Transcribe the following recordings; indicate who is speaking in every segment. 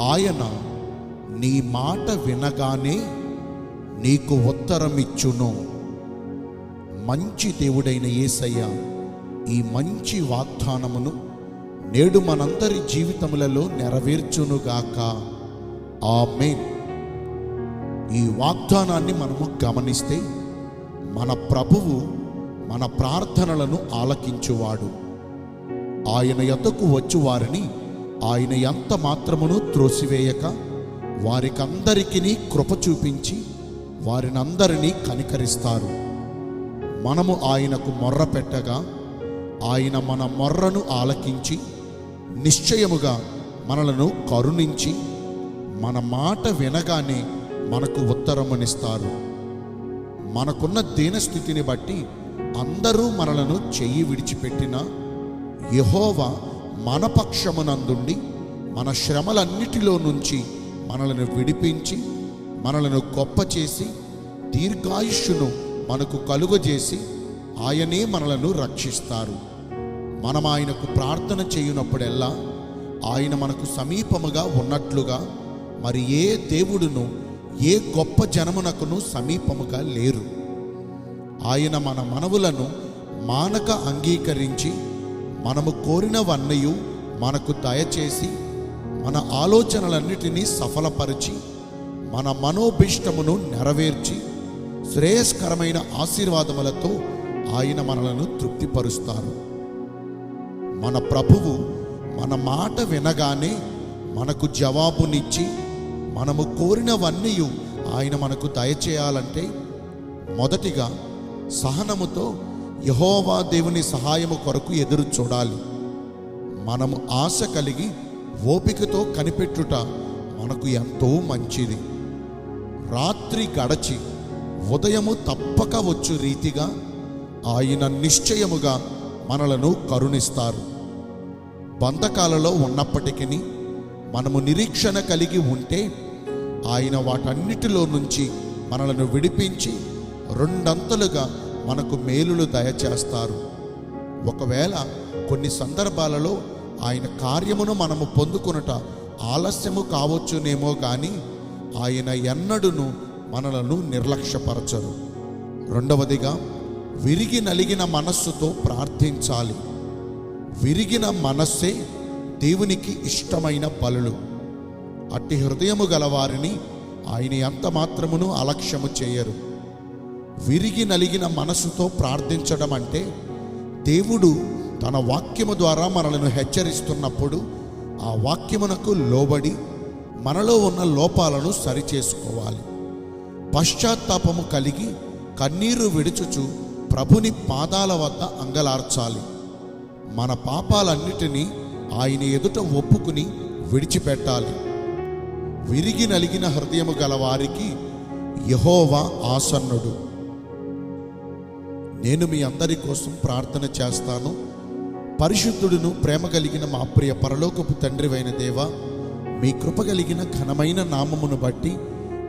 Speaker 1: ఆయన నీ మాట వినగానే నీకు ఉత్తరమిచ్చును. మంచి దేవుడైన యేసయ్య ఈ మంచి వాగ్దానమును నేడు మనందరి జీవితములలో నెరవేర్చునుగాక. ఆమేన్. ఈ వాగ్దానాన్ని మనము గమనిస్తే మన ప్రభువు మన ప్రార్థనలను ఆలకించువాడు. ఆయన యొద్దకు వచ్చు వారిని ఆయన ఎంత మాత్రమును త్రోసివేయక వారికందరికీ కృప చూపించి వారినందరినీ కనికరిస్తారు. మనము ఆయనకు మొర్ర పెట్టగా ఆయన మన మొర్రను ఆలకించి నిశ్చయముగా మనలను కరుణించి మన మాట వినగానే మనకు ఉత్తరమునిస్తారు. మనకున్న దీనస్థితిని బట్టి అందరూ మనలను చెయ్యి విడిచిపెట్టినా యహోవా మన పక్షమునందుండి మన శ్రమలన్నిటిలో నుంచి మనలను విడిపించి మనలను గొప్ప చేసి దీర్ఘాయుష్యును మనకు కలుగజేసి ఆయనే మనలను రక్షిస్తారు. మనం ఆయనకు ప్రార్థన చేయునప్పుడెల్లా ఆయన మనకు సమీపముగా ఉన్నట్లుగా మరి ఏ దేవుడును ఏ గొప్ప జనమునకును సమీపముగా లేరు. ఆయన మన మనవులను మానక అంగీకరించి మనము కోరినవన్నయు మనకు దయచేసి మన ఆలోచనలన్నిటినీ సఫలపరిచి మన మనోభిష్టమును నెరవేర్చి శ్రేయస్కరమైన ఆశీర్వాదములతో ఆయన మనలను తృప్తిపరుస్తారు మన ప్రభువు మన మాట వినగానే మనకు జవాబునిచ్చి మనము కోరినవన్నీ ఆయన మనకు దయచేయాలంటే మొదటిగా సహనముతో యహోవా దేవుని సహాయము కొరకు ఎదురు చూడాలి. మనము ఆశ కలిగి ఓపికతో కనిపెట్టుట మనకు ఎంతో మంచిది. రాత్రి గడచి ఉదయము తప్పక వచ్చు రీతిగా ఆయన నిశ్చయముగా మనలను కరుణిస్తారు. బంధకాలలో ఉన్నప్పటికీ మనము నిరీక్షణ కలిగి ఉంటే ఆయన వాటన్నిటిలో నుంచి మనలను విడిపించి రెండంతలుగా మనకు మేలులు దయచేస్తారు. ఒకవేళ కొన్ని సందర్భాలలో ఆయన కార్యమును మనము పొందుకొనుట ఆలస్యము కావచ్చునేమో కానీ ఆయన ఎన్నడును మనలను నిర్లక్ష్యపరచరు. రెండవదిగా విరిగి నలిగిన మనస్సుతో ప్రార్థించాలి. విరిగిన మనస్సే దేవునికి ఇష్టమైన బలులు అట్టి హృదయము గలవారిని ఆయన ఎంత మాత్రమును అలక్ష్యము చేయరు. విరిగి నలిగిన మనసుతో ప్రార్థించడం అంటే దేవుడు తన వాక్యము ద్వారా మనలను హెచ్చరిస్తున్నప్పుడు ఆ వాక్యమునకు లోబడి మనలో ఉన్న లోపాలను సరిచేసుకోవాలి. పశ్చాత్తాపము కలిగి కన్నీరు విడుచుచు ప్రభుని పాదాల వద్ద అంగలార్చాలి. మన పాపాలన్నిటినీ ఆయన ఎదుట ఒప్పుకుని విడిచిపెట్టాలి. విరిగి నలిగిన హృదయము గలవారికి యహోవా ఆసన్నుడు. నేను మీ అందరి కోసం ప్రార్థన చేస్తాను. పరిశుద్ధుడును ప్రేమ కలిగిన మా ప్రియ పరలోకపు తండ్రివైన దేవ మీ కృప కలిగిన ఘనమైన నామమును బట్టి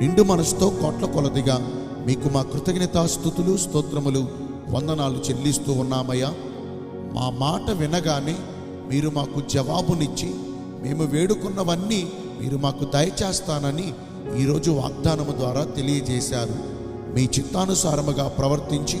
Speaker 1: నిండు మనసుతో కోట్ల కొలదిగా మీకు మా కృతజ్ఞతాస్థుతులు స్తోత్రములు వందనాలు చెల్లిస్తూ ఉన్నామయ్యా. మా మాట వినగానే మీరు మాకు జవాబునిచ్చి మేము వేడుకున్నవన్నీ మీరు మాకు దయచేస్తానని ఈరోజు వాగ్దానము ద్వారా తెలియజేశారు. మీ చిత్తానుసారముగా ప్రవర్తించి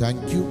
Speaker 1: thank you